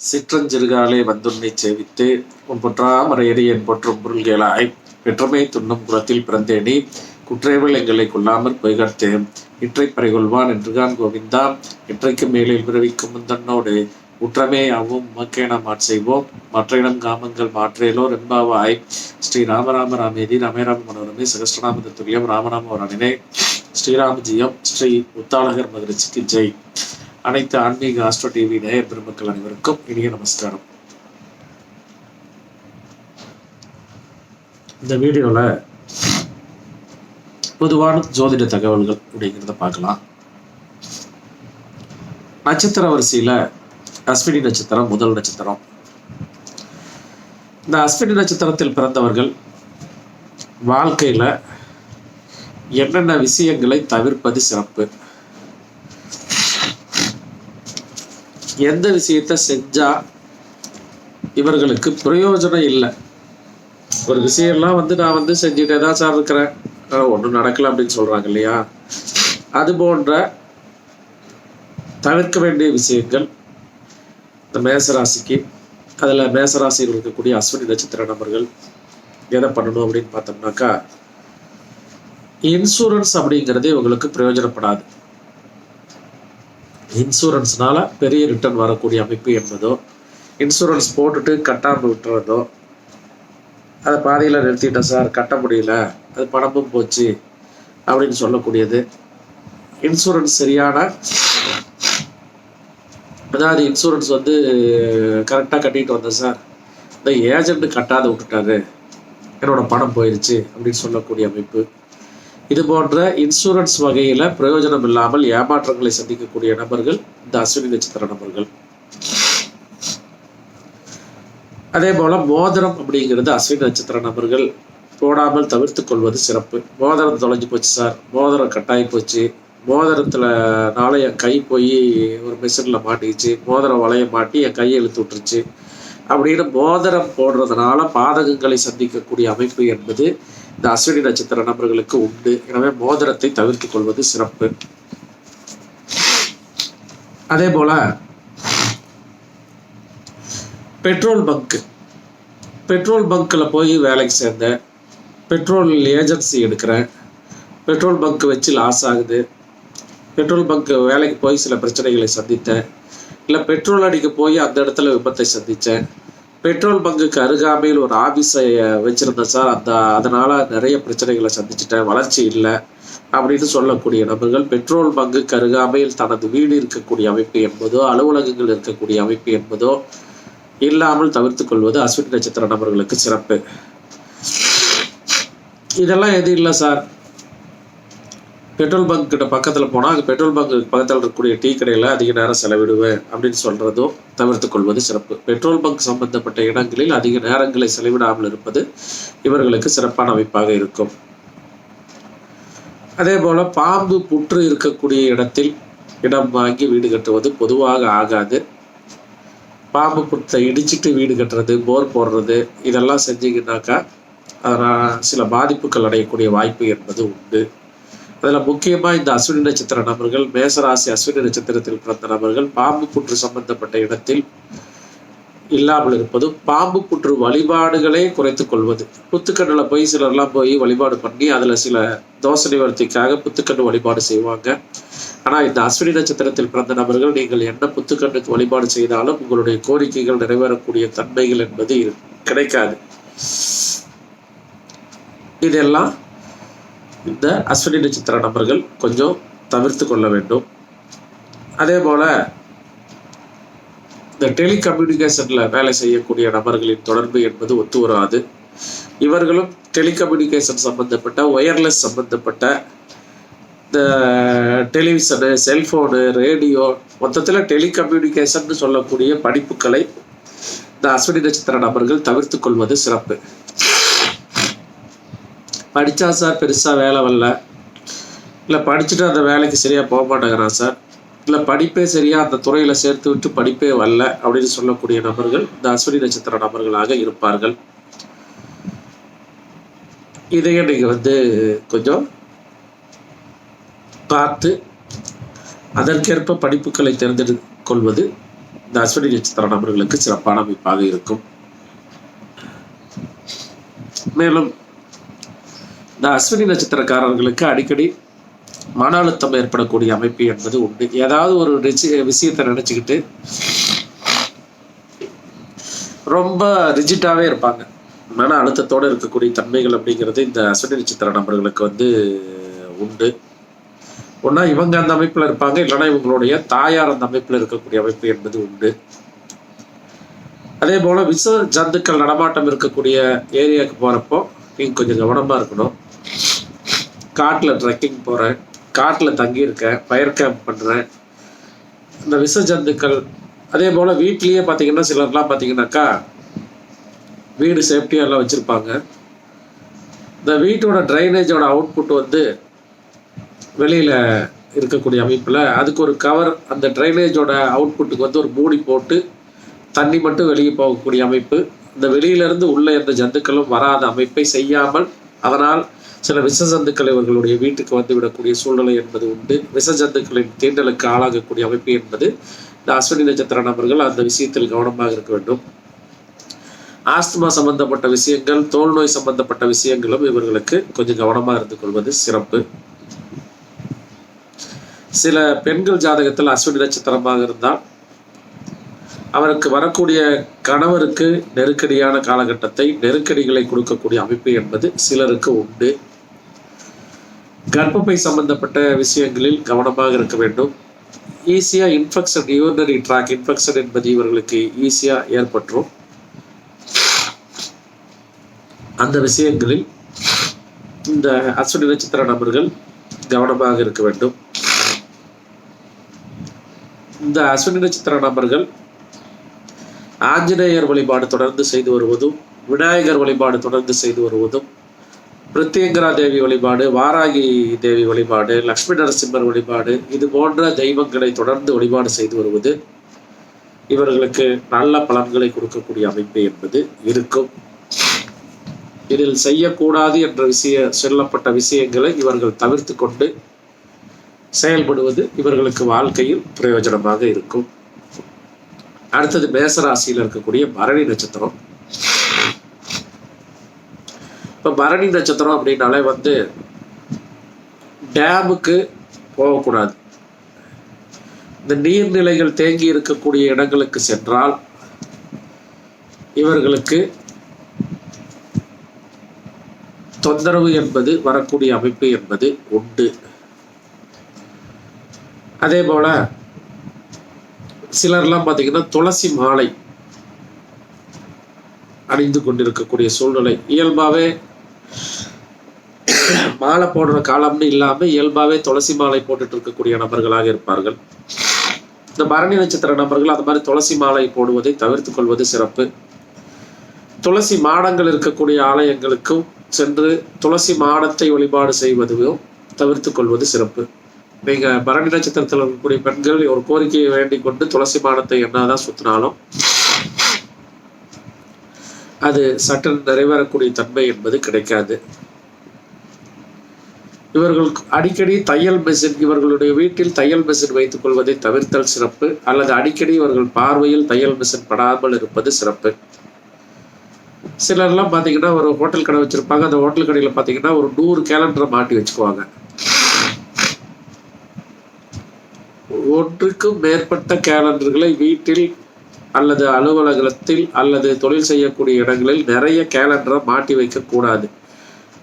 சிற்றஞ்சிறுகாலே வந்துன்னை சேவித்து உன் பொற்றாமரையடி என் பொற்றும் பொருள்களாய் பெற்றமை துண்ணும் குலத்தில் பிறந்தேனி குற்றேவல் எங்களை கொல்லாமல் பொய்கர்த்தேன் இற்றை பறைகொள்வான் என்றுகான் கோவிந்தா இற்றைக்கு மேலில் விரவிக்கும் முந்தன்னோடு. உற்றமே அவும் உமக்கே நாம் ஆட்செய்வோம் மற்ற இடம் காமங்கள் மாற்றேலோ ரெம்பாவாய் ஸ்ரீ ராமராம ராமேதி ராமராம மனோரமே சகஸ்ரநாம துரியம் ராமநாம வரானினே ஸ்ரீராமஜியம் ஸ்ரீ உத்தாளகர் மகிழ்ச்சிக்கு ஜெய். அனைத்து ஆன்மீக ஆஸ்ட்ரோ டிவி நேயர் பெருமக்கள் அனைவருக்கும் இனிய நமஸ்காரம். இந்த வீடியோவில் பொதுவான ஜோதிட தகவல்கள் அப்படிங்கிறத பார்க்கலாம். நட்சத்திர வரிசையில் அஸ்வினி நட்சத்திரம் முதல் நட்சத்திரம். இந்த அஸ்வினி நட்சத்திரத்தில் பிறந்தவர்கள் வாழ்க்கையில் என்னென்ன விஷயங்களை தவிர்ப்பது சிறப்பு? எந்த விஷயத்த செஞ்சால் இவர்களுக்கு பிரயோஜனம் இல்லை. ஒரு விஷயம்லாம் வந்து நான் வந்து செஞ்சுட்டே தான் சார் இருக்கிறேன். ஒன்றும் நடக்கல அப்படின்னு சொல்கிறாங்க இல்லையா? அது போன்ற தவிர்க்க வேண்டிய விஷயங்கள் இந்த மேசராசிக்கு அதில் மேசராசியில் இருக்கக்கூடிய அஸ்வினி நட்சத்திர நபர்கள் எதை பண்ணணும் அப்படின்னு பார்த்தோம்னாக்கா இன்சூரன்ஸ் அப்படிங்கிறது இவங்களுக்கு பிரயோஜனப்படாது. இன்சூரன்ஸ்னால பெரிய ரிட்டர்ன் வரக்கூடிய அமைப்பு என்பதோ இன்சூரன்ஸ் போட்டுட்டு கட்டாமல் விட்டுறதோ அதை பாதியில் நிறுத்திட்டேன் சார் கட்ட முடியல அது பணமும் போச்சு அப்படின்னு சொல்லக்கூடியது. இன்சூரன்ஸ் சரியான அதாவது இன்சூரன்ஸ் வந்து கரெக்டாக கட்டிட்டு வந்தேன் சார். இந்த ஏஜென்ட் கட்டாத விட்டுட்டாரு. என்னோட பணம் போயிடுச்சு அப்படின்னு சொல்லக்கூடிய அமைப்பு. இது போன்ற இன்சூரன்ஸ் வகையில் பிரயோஜனம் இல்லாமல் ஏமாற்றங்களை சந்திக்கக்கூடிய நபர்கள் இந்த அஸ்வினி நட்சத்திர நபர்கள். அதே போல மோதிரம் அப்படிங்கிறது அஸ்வினி நட்சத்திர நபர்கள் போடாமல் தவிர்த்து கொள்வது சிறப்பு. மோதிரம் தொலைஞ்சு போச்சு சார். மோதிரம் கட்டாயி போச்சு. மோதிரத்துல நாளை என் கை போய் ஒரு மிஷின்ல மாட்டிக்கிச்சு. மோதிரம் வளைய மாட்டி என் கையை இழுத்து விட்டுருச்சு. அப்படின்னு மோதிரம் போடுறதுனால பாதகங்களை சந்திக்கக்கூடிய அமைப்பு என்பது இந்த அஸ்வினி நட்சத்திர நபர்களுக்கு உண்டு. எனவே மோதிரத்தை தவிர்த்து கொள்வது சிறப்பு. அதே போல பெட்ரோல் பங்க். பெட்ரோல் பங்க்கில் போய் வேலைக்கு சேர்ந்தேன் பெட்ரோல் ஏஜென்சி எடுக்கிறேன். பெட்ரோல் பங்க் வச்சு லாஸ் ஆகுது. பெட்ரோல் பங்க் வேலைக்கு போய் சில பிரச்சனைகளை சந்தித்தேன். இல்லை பெட்ரோல் அடிக்க போய் அந்த இடத்துல விபத்தை சந்தித்தேன். பெட்ரோல் பங்குக்கு அருகாமையில் ஒரு ஆஃபீஸை வச்சுருந்தேன் சார். அந்த அதனால் நிறைய பிரச்சனைகளை சந்திச்சிட்டேன். வளர்ச்சி இல்லை அப்படின்னு சொல்லக்கூடிய நபர்கள் பெட்ரோல் பங்குக்கு அருகாமையில் தனது வீடு இருக்கக்கூடிய அமைப்பு என்பதோ அலுவலகங்கள் இருக்கக்கூடிய அமைப்பு என்பதோ இல்லாமல் தவிர்த்து கொள்வது அஸ்வினி நட்சத்திர நபர்களுக்கு சிறப்பு. இதெல்லாம் எது இல்லை சார். பெட்ரோல் பங்க் கிட்ட பக்கத்தில் போனால் அங்கே பெட்ரோல் பங்க் பக்கத்தில் இருக்கக்கூடிய டீ கடையில் அதிக நேரம் செலவிடுவேன் அப்படின்னு சொல்கிறதும் தவிர்த்து கொள்வது சிறப்பு. பெட்ரோல் பங்க் சம்பந்தப்பட்ட இடங்களில் அதிக நேரங்களை செலவிடாமல் இருப்பது இவர்களுக்கு சிறப்பான அமைப்பாக இருக்கும். அதே போல் பாம்பு புற்று இருக்கக்கூடிய இடத்தில் இடம் வாங்கி வீடு கட்டுவது பொதுவாக ஆகாது. பாம்பு புற்றை இடிச்சிட்டு வீடு கட்டுறது போர் போடுறது இதெல்லாம் செஞ்சீங்கன்னாக்கா அதனால் சில பாதிப்புகள் அடையக்கூடிய வாய்ப்பு என்பது உண்டு. அதில் முக்கியமாக இந்த அஸ்வினி நட்சத்திர நபர்கள் மேசராசி அஸ்வினி நட்சத்திரத்தில் பிறந்த நபர்கள் பாம்பு புற்று சம்பந்தப்பட்ட இடத்தில் இல்லாமல் இருப்பதும் பாம்பு புற்று வழிபாடுகளே குறைத்து கொள்வது. புத்துக்கண்ணில் போய் சிலர்லாம் போய் வழிபாடு பண்ணி அதில் சில தோசை நிவர்த்திக்காக புத்துக்கண்ணு வழிபாடு செய்வாங்க. ஆனால் இந்த அஸ்வினி நட்சத்திரத்தில் பிறந்த நபர்கள் நீங்கள் என்ன புத்துக்கண்ணுக்கு வழிபாடு செய்தாலும் உங்களுடைய கோரிக்கைகள் நிறைவேறக்கூடிய தன்மைகள் என்பது கிடைக்காது. இதெல்லாம் இந்த அஸ்வினி நட்சத்திர நபர்கள் கொஞ்சம் தவிர்த்து கொள்ள வேண்டும். அதே போல இந்த டெலிகம்யூனிகேஷன்ல வேலை செய்யக்கூடிய நபர்களின் தொடர்பு என்பது ஒத்து வராது. இவர்களும் டெலிகம்யூனிகேஷன் சம்பந்தப்பட்ட ஒயர்லெஸ் சம்பந்தப்பட்ட இந்த டெலிவிஷனு செல்ஃபோனு ரேடியோ மொத்தத்தில் டெலிகம்யூனிகேஷன் சொல்லக்கூடிய படிப்புகளை இந்த அஸ்வினி நட்சத்திர நபர்கள் தவிர்த்து கொள்வது சிறப்பு. படித்தா சார் பெருசாக வேலை வரல. இல்லை படிச்சுட்டு அந்த வேலைக்கு சரியாக போக மாட்டேங்கிறான் சார். இல்லை படிப்பே சரியாக அந்த துறையில் சேர்த்து விட்டு படிப்பே வரல அப்படின்னு சொல்லக்கூடிய நபர்கள் இந்த அஸ்வினி நட்சத்திர நபர்களாக இருப்பார்கள். இதையே நீங்கள் வந்து கொஞ்சம் பார்த்து அதற்கேற்ப படிப்புகளை தேர்ந்தெடுத்து கொள்வது இந்த அஸ்வினி நட்சத்திர நபர்களுக்கு சிறப்பான அமைப்பாக இருக்கும். மேலும் இந்த அஸ்வினி நட்சத்திரக்காரர்களுக்கு அடிக்கடி மன அழுத்தம் ஏற்படக்கூடிய அமைப்பு என்பது உண்டு. ஏதாவது ஒரு விஷயத்தை நினைச்சுக்கிட்டு ரொம்ப ரிஜிட்டாவே இருப்பாங்க. மன அழுத்தத்தோட இருக்கக்கூடிய தன்மைகள் அப்படிங்கிறது இந்த அஸ்வினி நட்சத்திர நபர்களுக்கு வந்து உண்டு. ஒன்றா இவங்க அந்த அமைப்பில் இருப்பாங்க இல்லைன்னா இவங்களுடைய தாயார் அந்த அமைப்பில் இருக்கக்கூடிய அமைப்பு என்பது உண்டு. அதே போல் விச ஜந்துக்கள் நடமாட்டம் இருக்கக்கூடிய ஏரியாவுக்கு போகிறப்போ நீங்கள் கொஞ்சம் கவனமாக இருக்கணும். காட்டில் ட்ரெக்கிங் போகிறேன் காட்டில் தங்கியிருக்கேன். ஃபயர் கேம்ப் பண்ணுறேன் இந்த விஷ ஜந்துக்கள் அதே போல் வீட்லேயே பார்த்தீங்கன்னா சிலர்லாம் பார்த்தீங்கன்னாக்கா வீடு சேஃப்டியாக எல்லாம் வச்சுருப்பாங்க. இந்த வீட்டோட ட்ரைனேஜோட அவுட்புட் வந்து வெளியில் இருக்கக்கூடிய அமைப்பில் அதுக்கு ஒரு கவர் அந்த ட்ரைனேஜோட அவுட்புட்டுக்கு வந்து ஒரு மூடி போட்டு தண்ணி மட்டும் வெளியே போகக்கூடிய அமைப்பு. இந்த வெளியிலேருந்து உள்ளே எந்த ஜந்துக்களும் வராத அமைப்பை செய்யாமல் அதனால் சில விஷஜந்துக்கள் இவர்களுடைய வீட்டுக்கு வந்து விடக்கூடிய சூழ்நிலை என்பது உண்டு. விஷஜந்துக்களின் தீண்டலுக்கு ஆளாகக்கூடிய அமைப்பு என்பது இந்த அஸ்வினி நட்சத்திர நபர்கள் அந்த விஷயத்தில் கவனமாக இருக்க வேண்டும். ஆஸ்துமா சம்பந்தப்பட்ட விஷயங்கள் தோல் நோய் சம்பந்தப்பட்ட விஷயங்களும் இவர்களுக்கு கொஞ்சம் கவனமாக இருந்து கொள்வது சிறப்பு. சில பெண்கள் ஜாதகத்தில் அஸ்வினி நட்சத்திரமாக இருந்தால் அவருக்கு வரக்கூடிய கணவருக்கு நெருக்கடியான காலகட்டத்தை நெருக்கடிகளை கொடுக்கக்கூடிய அமைப்பு என்பது சிலருக்கு உண்டு. கர்ப்பப்பை சம்பந்தப்பட்ட விஷயங்களில் கவனமாக இருக்க வேண்டும். ஈஸியாக இன்ஃபெக்ஷன் யூரினரி ட்ராக் இன்ஃபெக்ஷன் என்பது இவர்களுக்கு ஈஸியாக ஏற்பட்டுரும். அந்த விஷயங்களில் இந்த அஸ்வினி நட்சத்திர நபர்கள் கவனமாக இருக்க வேண்டும். இந்த அஸ்வினி நட்சத்திர நபர்கள் ஆஞ்சநேயர் வழிபாடு தொடர்ந்து செய்து வருவதும் விநாயகர் வழிபாடு தொடர்ந்து செய்து வருவதும் பிரித்தியங்கரா தேவி வழிபாடு வாராகி தேவி வழிபாடு லக்ஷ்மி நரசிம்மர் வழிபாடு இது போன்ற தெய்வங்களை தொடர்ந்து வழிபாடு செய்து வருவது இவர்களுக்கு நல்ல பலன்களை கொடுக்கக்கூடிய அமைப்பு என்பது இருக்கும். இதில் செய்யக்கூடாது என்ற விஷய சொல்லப்பட்ட விஷயங்களை இவர்கள் தவிர்த்து கொண்டு செயல்படுவது இவர்களுக்கு வாழ்க்கையில் பிரயோஜனமாக இருக்கும். அடுத்தது மேசராசியில் இருக்கக்கூடிய பரணி நட்சத்திரம். இப்போ பரணி நட்சத்திரம் அப்படின்னாலே வந்து டேமுக்கு போகக்கூடாது. இந்த நீர்நிலைகள் தேங்கி இருக்கக்கூடிய இடங்களுக்கு சென்றால் இவர்களுக்கு தொந்தரவு என்பது வரக்கூடிய அமைப்பு என்பது உண்டு. அதே போல சிலர்லாம் பார்த்தீங்கன்னா துளசி மாலை அணிந்து கொண்டிருக்கக்கூடிய சூழ்நிலை. இயல்பாகவே மாலை போடுற காலம்னு இல்லாமல் இயல்பாகவே துளசி மாலை போட்டுட்டு இருக்கக்கூடிய நபர்களாக இருப்பார்கள். இந்த பரணி நட்சத்திர நபர்கள் அந்த மாதிரி துளசி மாலை போடுவதை தவிர்த்து கொள்வது சிறப்பு. துளசி மாடங்கள் இருக்கக்கூடிய ஆலயங்களுக்கும் சென்று துளசி மாடத்தை வழிபாடு செய்வதையும் தவிர்த்து கொள்வது சிறப்பு. நீங்கள் பரணி நட்சத்திரத்தில் இருக்கக்கூடிய பெண்கள் ஒரு கோரிக்கையை வேண்டிக் கொண்டு துளசி மாடத்தை என்னதான் சுத்தினாலும் அது சற்று நிறைவேறக்கூடிய தன்மை என்பது கிடைக்காது. இவர்கள் அடிக்கடி தையல் மெஷின் இவர்களுடைய வீட்டில் தையல் மெஷின் வைத்துக் கொள்வதை தவிர்த்தல் சிறப்பு. அல்லது அடிக்கடி இவர்கள் பார்வையில் தையல் மெஷின் படாமல் இருப்பது சிறப்பு. சிலர்லாம் பார்த்தீங்கன்னா ஒரு ஹோட்டல் கடை வச்சிருப்பாங்க. அந்த ஹோட்டல் கடையில் பார்த்தீங்கன்னா ஒரு நூறு கேலண்டரை மாட்டி வச்சுக்குவாங்க. ஒன்றுக்கும் மேற்பட்ட கேலண்டர்களை வீட்டில் அல்லது அலுவலகத்தில் அல்லது தொழில் செய்யக்கூடிய இடங்களில் நிறைய கேலண்டரை மாட்டி வைக்கக்கூடாது.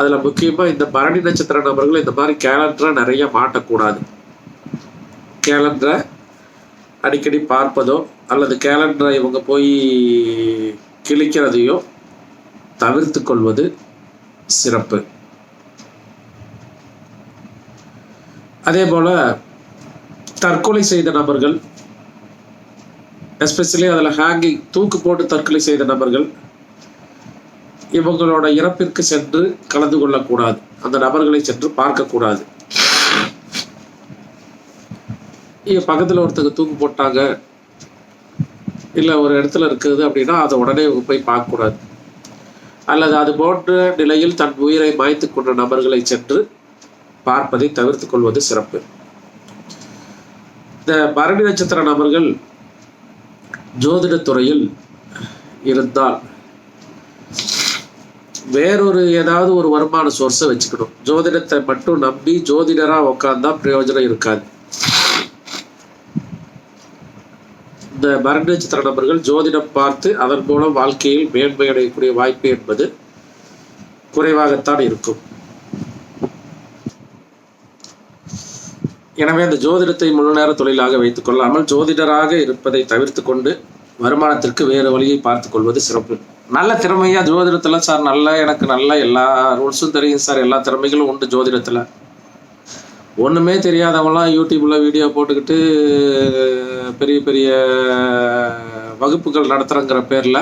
அதில் முக்கியமாக இந்த பரணி நட்சத்திர நபர்கள் இந்த மாதிரி கேலண்டரை நிறைய மாட்டக்கூடாது. கேலண்டரை அடிக்கடி பார்ப்பதோ அல்லது கேலண்டரை இவங்க போய் கிழிக்கிறதையோ தவிர்த்து கொள்வது சிறப்பு. அதே போல் தற்கொலை செய்த நபர்கள் எஸ்பெஷலி அதில் ஹேங்கிங் தூக்கு போட்டு தற்கொலை செய்த நபர்கள் இவங்களோட இறப்பிற்கு சென்று கலந்து கொள்ளக்கூடாது. அந்த நபர்களை சென்று பார்க்கக்கூடாது. இங்க பக்கத்தில் ஒருத்தங்க தூக்கு போட்டாங்க. இல்லை ஒரு இடத்துல இருக்குது அப்படின்னா அதை உடனே போய் பார்க்கக்கூடாது. அல்லது அது போன்ற நிலையில் தன் உயிரை மாய்த்து கொண்ட நபர்களை சென்று பார்ப்பதை தவிர்த்து கொள்வது சிறப்பு. இந்த பரணி நட்சத்திர நபர்கள் ஜோதிடத்துறையில் இருந்தால் வேறொரு ஏதாவது ஒரு வருமான சோர்ஸை வச்சுக்கணும். ஜோதிடத்தை மட்டும் நம்பி ஜோதிடராக உட்காந்தா பிரயோஜனம் இருக்காது. இந்த மரண நட்சத்திர நபர்கள் ஜோதிடம் பார்த்து அதன் மூலம் வாழ்க்கையில் மேன்மை அடையக்கூடிய வாய்ப்பு என்பது குறைவாகத்தான் இருக்கும். எனவே அந்த ஜோதிடத்தை முழு நேர தொழிலாக வைத்துக் கொள்ளாமல் ஜோதிடராக இருப்பதை தவிர்த்து கொண்டு வருமானத்திற்கு வேறு வழியை பார்த்துக் கொள்வது சிறப்பு. நல்ல திறமையா ஜோதிடத்துல சார் நல்ல எனக்கு நல்ல எல்லா ரூல்ஸும் தெரியும் சார். எல்லா திறமைகளும் உண்டு ஜோதிடத்துல. ஒண்ணுமே தெரியாதவங்களாம் யூடியூப்ல வீடியோ போட்டுக்கிட்டு பெரிய பெரிய வகுப்புகள் நடத்துறங்கிற பேர்ல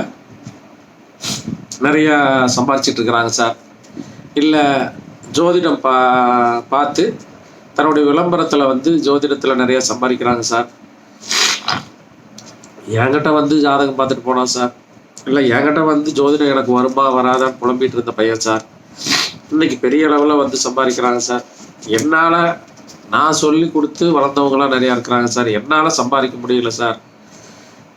நிறைய சம்பாதிச்சிட்டு இருக்கிறாங்க சார். இல்லை ஜோதிடம் பா பார்த்து தன்னுடைய விளம்பரத்தில் வந்து ஜோதிடத்தில் நிறைய சம்பாதிக்கிறாங்க சார். என்கிட்ட வந்து ஜாதகம் பார்த்துட்டு போனான் சார் இல்லை என்கிட்ட வந்து ஜோதிடம் எனக்கு வருமா வராதான்னு புலம்பிட்டு இருந்த பையன் சார். இன்னைக்கு பெரிய அளவில் வந்து சம்பாதிக்கிறாங்க சார். என்னால் நான் சொல்லி கொடுத்து வளர்ந்தவங்களாம் நிறையா இருக்கிறாங்க சார். என்னால் சம்பாதிக்க முடியல சார்.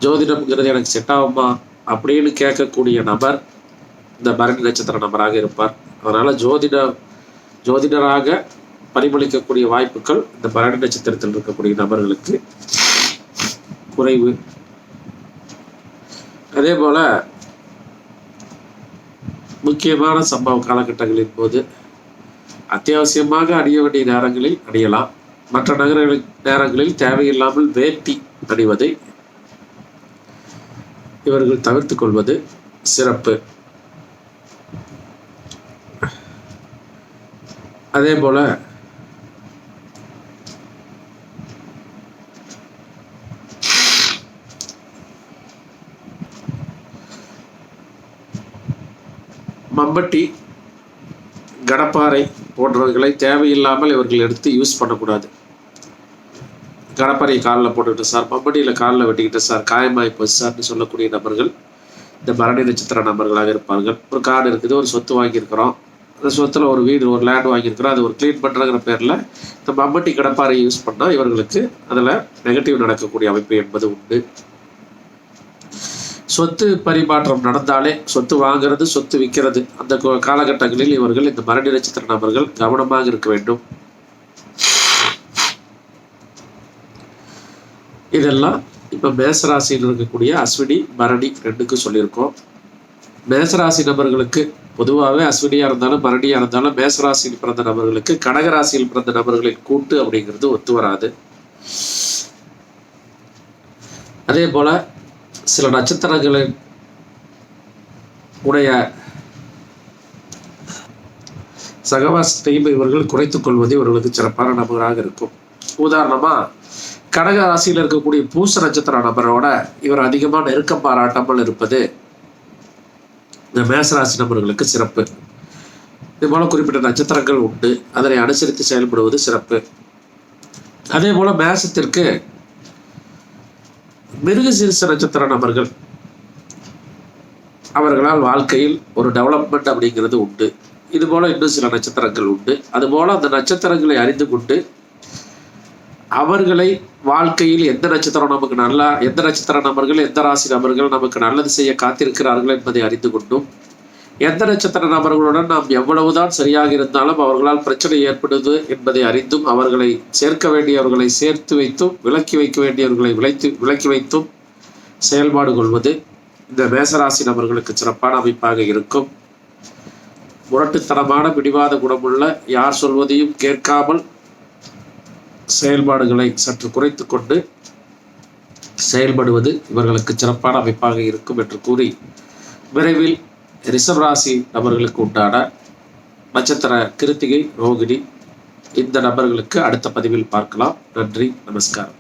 ஜோதிடம்ங்கிறது எனக்கு செட் ஆகுமா அப்படின்னு கேட்கக்கூடிய நபர் இந்த பரணி நட்சத்திர நபராக இருப்பார். அதனால ஜோதிட ஜோதிடராக பரிமளிக்கக்கூடிய வாய்ப்புகள் இந்த பரணி நட்சத்திரத்தில் இருக்கக்கூடிய நபர்களுக்கு குறைவு. அதே போல் முக்கியமான சம்பவ காலகட்டங்களின் போது அத்தியாவசியமாக அணிய வேண்டிய நேரங்களில் அணியலாம். மற்ற நகரங்களில் நேரங்களில் தேவையில்லாமல் வேட்டி அணிவதை இவர்கள் தவிர்த்து கொள்வது சிறப்பு. அதே போல் பம்பட்டி கடப்பாறை போன்றவைகளை தேவையில்லாமல் இவர்கள் எடுத்து யூஸ் பண்ணக்கூடாது. கடப்பாறை காலில் போட்டுக்கிட்டு சார் மம்பட்டியில் காலில் வெட்டிக்கிட்டு சார் காயமாய் போச்சு சார்னு சொல்லக்கூடிய நபர்கள் இந்த பரணி நட்சத்திர நபர்களாக இருப்பார்கள். ஒரு காடு இருக்குது ஒரு சொத்து வாங்கியிருக்கிறோம். அந்த சொத்தில் ஒரு வீடு ஒரு லேண்ட் வாங்கியிருக்கிறோம். அது ஒரு க்ளீன் பண்ணுறங்கிற பேரில் இந்த மம்பட்டி கடப்பாறை யூஸ் பண்ணால் இவர்களுக்கு அதில் நெகட்டிவ் நடக்கக்கூடிய அமைப்பு என்பது உண்டு. சொத்து பரிமாற்றம் நடந்தாலே சொத்து வாங்குறது சொத்து விற்கிறது அந்த கோ- காலகட்டங்களில் இவர்கள் இந்த மரணி நட்சத்திர நபர்கள் கவனமாக இருக்க வேண்டும். இதெல்லாம் இப்போ மேசராசியில் இருக்கக்கூடிய அஸ்வினி மரணி ரெண்டுக்கும் சொல்லியிருக்கோம். மேசராசி நபர்களுக்கு பொதுவாகவே அஸ்வினியாக இருந்தாலும் மரணியாக இருந்தாலும் மேசராசியில் பிறந்த நபர்களுக்கு கடகராசியில் பிறந்த நபர்களின் கூட்டு அப்படிங்கிறது ஒத்து வராது. அதே போல சில நட்சத்திரங்களின் உடைய சகவாசத்தையும் இவர்கள் குறைத்துக் கொள்வது இவர்களுக்கு சிறப்பான நபராக இருக்கும். உதாரணமாக கடக ராசியில் இருக்கக்கூடிய பூச நட்சத்திர நபரோட இவர் அதிகமாக நெருக்கம் பாராட்டாமல் இருப்பது இந்த மேசராசி நபர்களுக்கு சிறப்பு. இது போல குறிப்பிட்ட நட்சத்திரங்கள் உண்டு. அதனை அனுசரித்து செயல்படுவது சிறப்பு. அதே போல மேசத்திற்கு மிருகசீரிச நட்சத்திர நபர்கள். அவர்களால் வாழ்க்கையில் ஒரு டெவலப்மெண்ட் அப்படிங்கிறது உண்டு. இது போல இன்னும் சில நட்சத்திரங்கள் உண்டு. அதுபோல அந்த நட்சத்திரங்களை அறிந்து கொண்டு அவர்களை வாழ்க்கையில் எந்த நட்சத்திரம் நமக்கு நல்லா எந்த நட்சத்திர நபர்கள் எந்த ராசி நபர்கள் நமக்கு நல்லது செய்ய காத்திருக்கிறார்கள் என்பதை அறிந்து கொண்டும் எந்த நட்சத்திர நபர்களுடன் நாம் எவ்வளவுதான் சரியாக இருந்தாலும் அவர்களால் பிரச்சனை ஏற்படுது என்பதை அறிந்தும் அவர்களை சேர்க்க வேண்டியவர்களை சேர்த்து வைத்தும் விலக்கி வைக்க வேண்டியவர்களை விளைத்து விலக்கி வைத்தும் செயல்பாடு கொள்வது இந்த மேசராசி நபர்களுக்கு சிறப்பான அமைப்பாக இருக்கும். முரட்டுத்தனமான பிடிவாத குணமுள்ள யார் சொல்வதையும் கேட்காமல் செயல்பாடுகளை சற்று குறைத்து கொண்டு செயல்படுவது இவர்களுக்கு சிறப்பான அமைப்பாக இருக்கும் என்று கூறி விரைவில் ரிஷப் ராசி நபர்களுக்கு உண்டான நட்சத்திர கிருத்திகை ரோகிணி இந்த நபர்களுக்கு அடுத்த பதிவில் பார்க்கலாம். நன்றி நமஸ்காரம்.